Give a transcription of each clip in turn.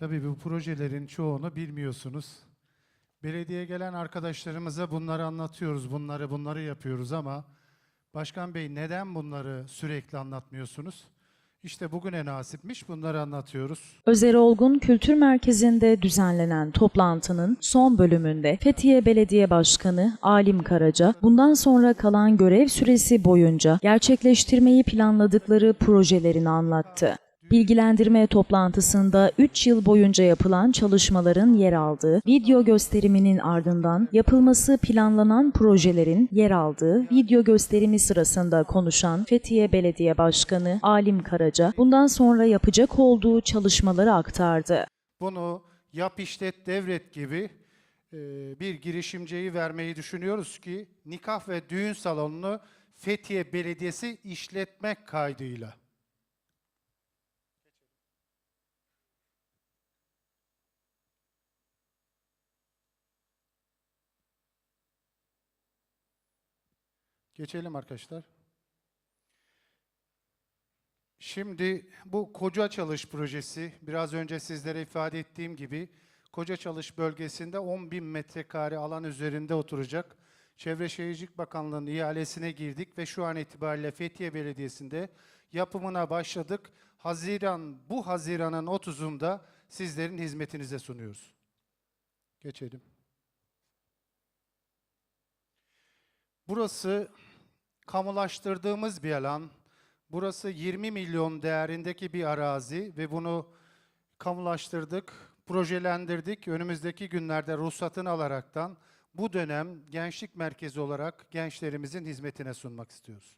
Tabii bu projelerin çoğunu bilmiyorsunuz. Belediye gelen arkadaşlarımıza bunları anlatıyoruz, bunları bunları yapıyoruz ama Başkan Bey neden bunları sürekli anlatmıyorsunuz? İşte bugüne nasipmiş bunları anlatıyoruz. Özer Olgun Kültür Merkezi'nde düzenlenen toplantının son bölümünde Fethiye Belediye Başkanı Alim Karaca, bundan sonra kalan görev süresi boyunca gerçekleştirmeyi planladıkları projelerini anlattı. Bilgilendirme toplantısında 3 yıl boyunca yapılan çalışmaların yer aldığı video gösteriminin ardından yapılması planlanan projelerin yer aldığı video gösterimi sırasında konuşan Fethiye Belediye Başkanı Alim Karaca bundan sonra yapacak olduğu çalışmaları aktardı. Bunu yap işlet devret gibi e, bir girişimciyi vermeyi düşünüyoruz ki nikah ve düğün salonunu Fethiye Belediyesi işletmek kaydıyla. Geçelim arkadaşlar. Şimdi bu Koca Çalış projesi, biraz önce sizlere ifade ettiğim gibi Koca Çalış bölgesinde 10 bin metrekare alan üzerinde oturacak. Çevre Şehircilik Bakanlığı'nın ihalesine girdik ve şu an itibariyle Fethiye Belediyesi'nde yapımına başladık. Haziran, bu Haziran'ın 30'unda sizlerin hizmetinize sunuyoruz. Geçelim. Burası kamulaştırdığımız bir alan. Burası 20 milyon değerindeki bir arazi ve bunu kamulaştırdık, projelendirdik. Önümüzdeki günlerde ruhsatını alaraktan bu dönem gençlik merkezi olarak gençlerimizin hizmetine sunmak istiyoruz.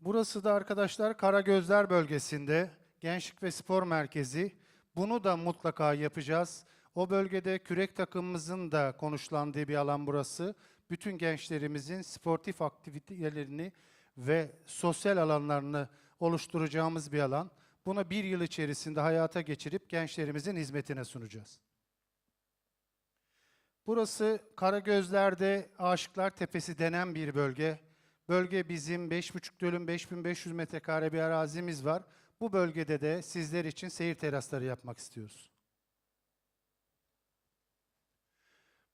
Burası da arkadaşlar Karagözler bölgesinde Gençlik ve Spor Merkezi. Bunu da mutlaka yapacağız. O bölgede kürek takımımızın da konuşlandığı bir alan burası. Bütün gençlerimizin sportif aktivitelerini ve sosyal alanlarını oluşturacağımız bir alan. Bunu bir yıl içerisinde hayata geçirip gençlerimizin hizmetine sunacağız. Burası Karagözler'de Aşıklar Tepesi denen bir bölge. Bölge bizim 5,5 dönüm 5500 metrekare bir arazimiz var. Bu bölgede de sizler için seyir terasları yapmak istiyoruz.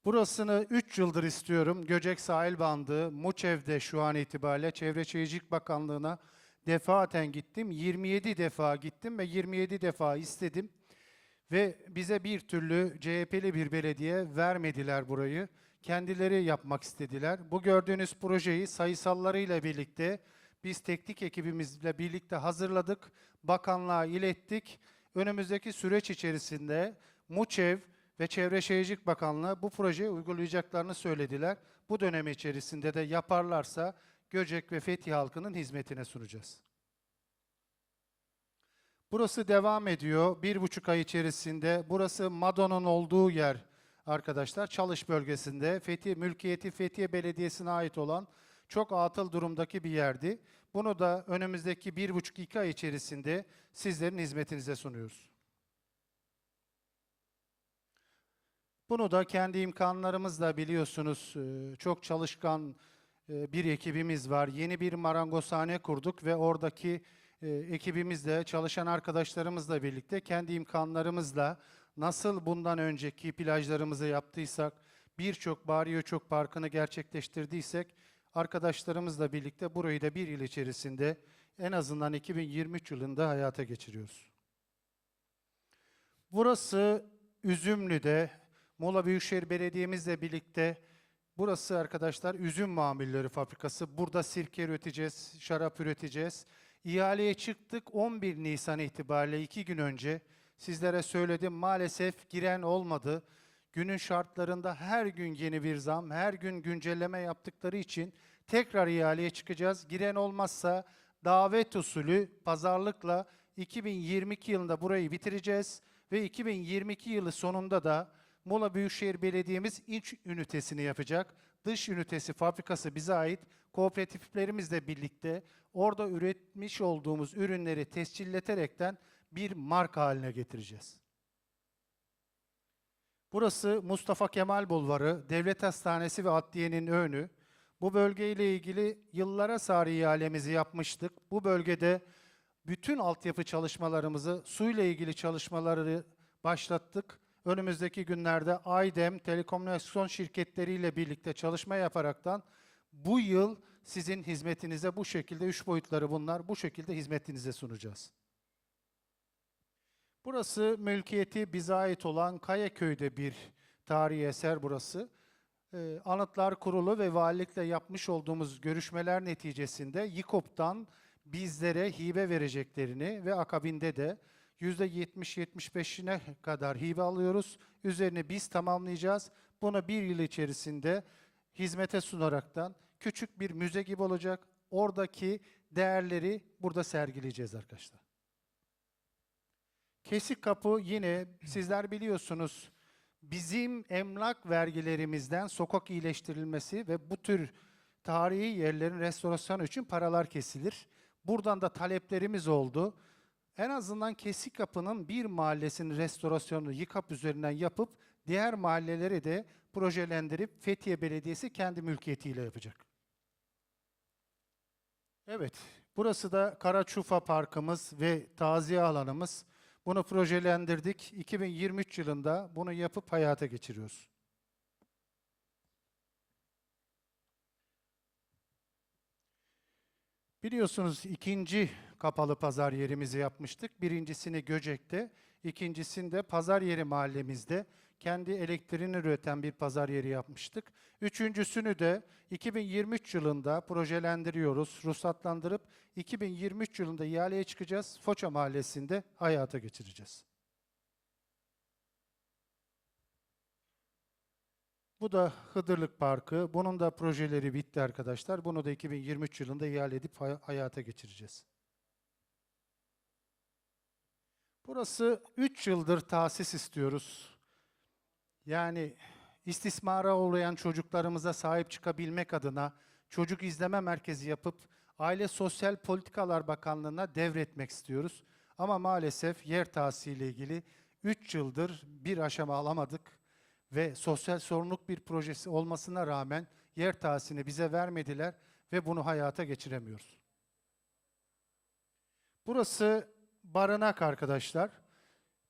Burasını 3 yıldır istiyorum. Göcek Sahil Bandı, Muçev'de şu an itibariyle Çevre Şehircilik Bakanlığı'na defaten gittim. 27 defa gittim ve 27 defa istedim. Ve bize bir türlü CHP'li bir belediye vermediler burayı. Kendileri yapmak istediler. Bu gördüğünüz projeyi sayısallarıyla birlikte biz teknik ekibimizle birlikte hazırladık. Bakanlığa ilettik. Önümüzdeki süreç içerisinde Muçev ve Çevre Şehircilik Bakanlığı bu projeyi uygulayacaklarını söylediler. Bu dönem içerisinde de yaparlarsa Göcek ve Fethiye halkının hizmetine sunacağız. Burası devam ediyor. Bir buçuk ay içerisinde. Burası Mado'nun olduğu yer arkadaşlar. Çalış bölgesinde. Fethiye, mülkiyeti Fethiye Belediyesi'ne ait olan çok atıl durumdaki bir yerdi. Bunu da önümüzdeki bir buçuk iki ay içerisinde sizlerin hizmetinize sunuyoruz. Bunu da kendi imkanlarımızla biliyorsunuz e, çok çalışkan e, bir ekibimiz var. Yeni bir marangozhane kurduk ve oradaki e, ekibimizle, çalışan arkadaşlarımızla birlikte kendi imkanlarımızla nasıl bundan önceki plajlarımızı yaptıysak, birçok Bariyo Çok Parkı'nı gerçekleştirdiysek, arkadaşlarımızla birlikte burayı da bir yıl içerisinde en azından 2023 yılında hayata geçiriyoruz. Burası Üzümlü'de Muğla Büyükşehir Belediye'mizle birlikte burası arkadaşlar üzüm mamulleri fabrikası. Burada sirke üreteceğiz, şarap üreteceğiz. İhaleye çıktık 11 Nisan itibariyle iki gün önce sizlere söyledim maalesef giren olmadı. Günün şartlarında her gün yeni bir zam, her gün güncelleme yaptıkları için tekrar ihaleye çıkacağız. Giren olmazsa davet usulü pazarlıkla 2022 yılında burayı bitireceğiz ve 2022 yılı sonunda da Muğla Büyükşehir Belediye'miz iç ünitesini yapacak. Dış ünitesi fabrikası bize ait. Kooperatiflerimizle birlikte orada üretmiş olduğumuz ürünleri tescilleterekten bir marka haline getireceğiz. Burası Mustafa Kemal Bulvarı, Devlet Hastanesi ve Adliye'nin önü. Bu bölgeyle ilgili yıllara sarı ihalemizi yapmıştık. Bu bölgede bütün altyapı çalışmalarımızı, suyla ilgili çalışmaları başlattık. Önümüzdeki günlerde AYDEM, telekomünikasyon şirketleriyle birlikte çalışma yaparaktan bu yıl sizin hizmetinize bu şekilde, üç boyutları bunlar, bu şekilde hizmetinize sunacağız. Burası mülkiyeti bize ait olan Kayaköy'de bir tarihi eser burası. Ee, Anıtlar Kurulu ve valilikle yapmış olduğumuz görüşmeler neticesinde YİKOP'tan bizlere hibe vereceklerini ve akabinde de %70-75'ine kadar hibe alıyoruz. Üzerine biz tamamlayacağız. Bunu bir yıl içerisinde hizmete sunaraktan küçük bir müze gibi olacak. Oradaki değerleri burada sergileyeceğiz arkadaşlar. Kesik kapı yine sizler biliyorsunuz bizim emlak vergilerimizden sokak iyileştirilmesi ve bu tür tarihi yerlerin restorasyonu için paralar kesilir. Buradan da taleplerimiz oldu. En azından Kesik Kapı'nın bir mahallesinin restorasyonunu YİKAP üzerinden yapıp diğer mahalleleri de projelendirip Fethiye Belediyesi kendi mülkiyetiyle yapacak. Evet, burası da Karaçufa Parkımız ve taziye alanımız. Bunu projelendirdik. 2023 yılında bunu yapıp hayata geçiriyoruz. Biliyorsunuz ikinci kapalı pazar yerimizi yapmıştık. Birincisini Göcek'te, ikincisini de pazar yeri mahallemizde kendi elektriğini üreten bir pazar yeri yapmıştık. Üçüncüsünü de 2023 yılında projelendiriyoruz, ruhsatlandırıp 2023 yılında ihaleye çıkacağız. Foça Mahallesi'nde hayata geçireceğiz. Bu da Hıdırlık Parkı. Bunun da projeleri bitti arkadaşlar. Bunu da 2023 yılında ihale edip hay- hayata geçireceğiz. Burası 3 yıldır tahsis istiyoruz. Yani istismara uğrayan çocuklarımıza sahip çıkabilmek adına çocuk izleme merkezi yapıp Aile Sosyal Politikalar Bakanlığı'na devretmek istiyoruz. Ama maalesef yer tahsiliyle ilgili 3 yıldır bir aşama alamadık ve sosyal sorumluluk bir projesi olmasına rağmen yer tahsisini bize vermediler ve bunu hayata geçiremiyoruz. Burası barınak arkadaşlar.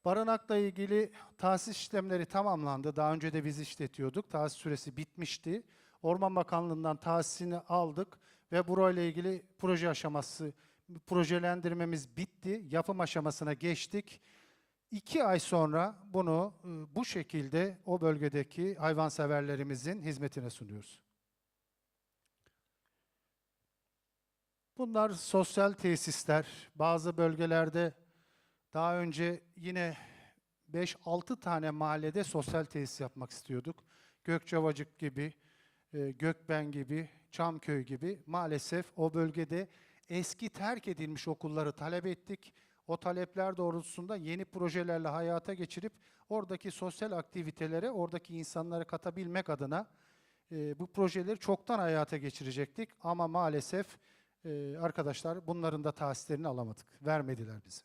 Barınakla ilgili tahsis işlemleri tamamlandı. Daha önce de biz işletiyorduk. Tahsis süresi bitmişti. Orman Bakanlığı'ndan tahsisini aldık ve burayla ilgili proje aşaması, projelendirmemiz bitti. Yapım aşamasına geçtik. İki ay sonra bunu e, bu şekilde o bölgedeki hayvanseverlerimizin hizmetine sunuyoruz. Bunlar sosyal tesisler. Bazı bölgelerde daha önce yine 5-6 tane mahallede sosyal tesis yapmak istiyorduk. Gökçovacık gibi, e, Gökben gibi, Çamköy gibi maalesef o bölgede eski terk edilmiş okulları talep ettik. O talepler doğrultusunda yeni projelerle hayata geçirip oradaki sosyal aktivitelere oradaki insanları katabilmek adına e, bu projeleri çoktan hayata geçirecektik. Ama maalesef e, arkadaşlar bunların da tahsislerini alamadık. Vermediler bize.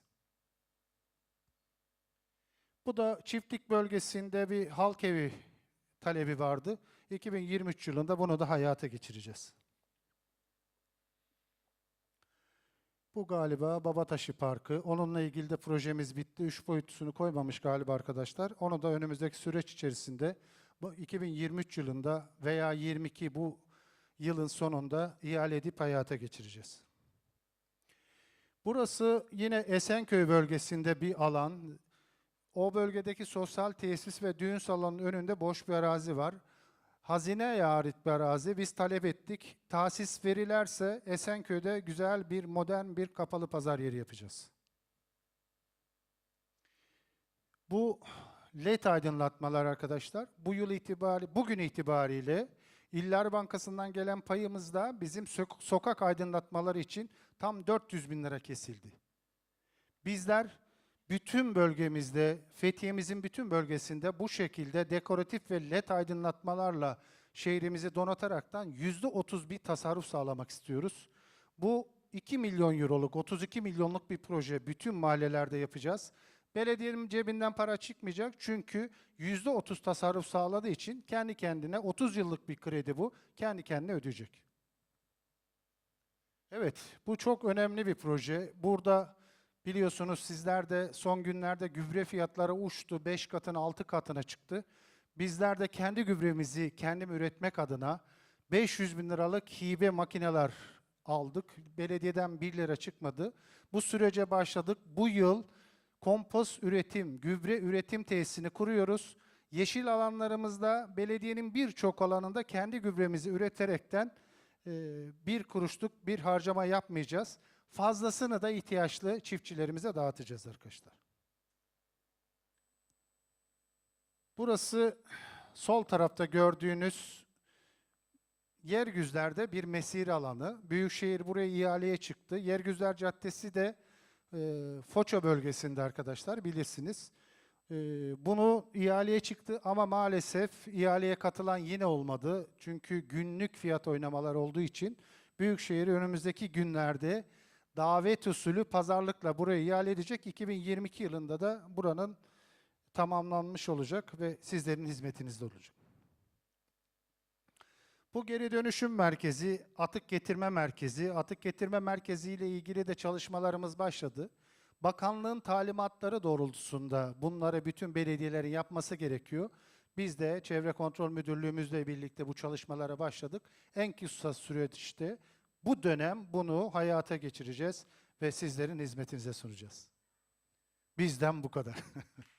Bu da çiftlik bölgesinde bir halk evi talebi vardı. 2023 yılında bunu da hayata geçireceğiz. Bu galiba Babataşı Parkı. Onunla ilgili de projemiz bitti. Üç boyutusunu koymamış galiba arkadaşlar. Onu da önümüzdeki süreç içerisinde bu 2023 yılında veya 22 bu yılın sonunda ihale edip hayata geçireceğiz. Burası yine Esenköy bölgesinde bir alan. O bölgedeki sosyal tesis ve düğün salonunun önünde boş bir arazi var. Hazineye ait bir arazi. Biz talep ettik. Tahsis verilerse Esenköy'de güzel bir modern bir kapalı pazar yeri yapacağız. Bu LED aydınlatmalar arkadaşlar. Bu yıl itibari, bugün itibariyle İller Bankası'ndan gelen payımızda bizim sök- sokak aydınlatmaları için tam 400 bin lira kesildi. Bizler bütün bölgemizde, Fethiye'mizin bütün bölgesinde bu şekilde dekoratif ve led aydınlatmalarla şehrimizi donataraktan yüzde otuz bir tasarruf sağlamak istiyoruz. Bu 2 milyon euroluk, 32 milyonluk bir proje bütün mahallelerde yapacağız. Belediyenin cebinden para çıkmayacak çünkü yüzde otuz tasarruf sağladığı için kendi kendine 30 yıllık bir kredi bu, kendi kendine ödeyecek. Evet, bu çok önemli bir proje. Burada Biliyorsunuz sizler de son günlerde gübre fiyatları uçtu. 5 katına 6 katına çıktı. Bizler de kendi gübremizi kendim üretmek adına 500 bin liralık hibe makineler aldık. Belediyeden 1 lira çıkmadı. Bu sürece başladık. Bu yıl kompost üretim, gübre üretim tesisini kuruyoruz. Yeşil alanlarımızda belediyenin birçok alanında kendi gübremizi üreterekten e, bir kuruşluk bir harcama yapmayacağız. Fazlasını da ihtiyaçlı çiftçilerimize dağıtacağız arkadaşlar. Burası sol tarafta gördüğünüz Yergüzler'de bir mesire alanı. Büyükşehir buraya ihaleye çıktı. Yergüzler Caddesi de e, Foça bölgesinde arkadaşlar bilirsiniz. E, bunu ihaleye çıktı ama maalesef ihaleye katılan yine olmadı. Çünkü günlük fiyat oynamalar olduğu için Büyükşehir önümüzdeki günlerde davet usulü pazarlıkla burayı ihale edecek. 2022 yılında da buranın tamamlanmış olacak ve sizlerin hizmetinizde olacak. Bu geri dönüşüm merkezi, atık getirme merkezi, atık getirme merkezi ile ilgili de çalışmalarımız başladı. Bakanlığın talimatları doğrultusunda bunları bütün belediyelerin yapması gerekiyor. Biz de Çevre Kontrol Müdürlüğümüzle birlikte bu çalışmalara başladık. En kısa süreçte bu dönem bunu hayata geçireceğiz ve sizlerin hizmetinize sunacağız. Bizden bu kadar.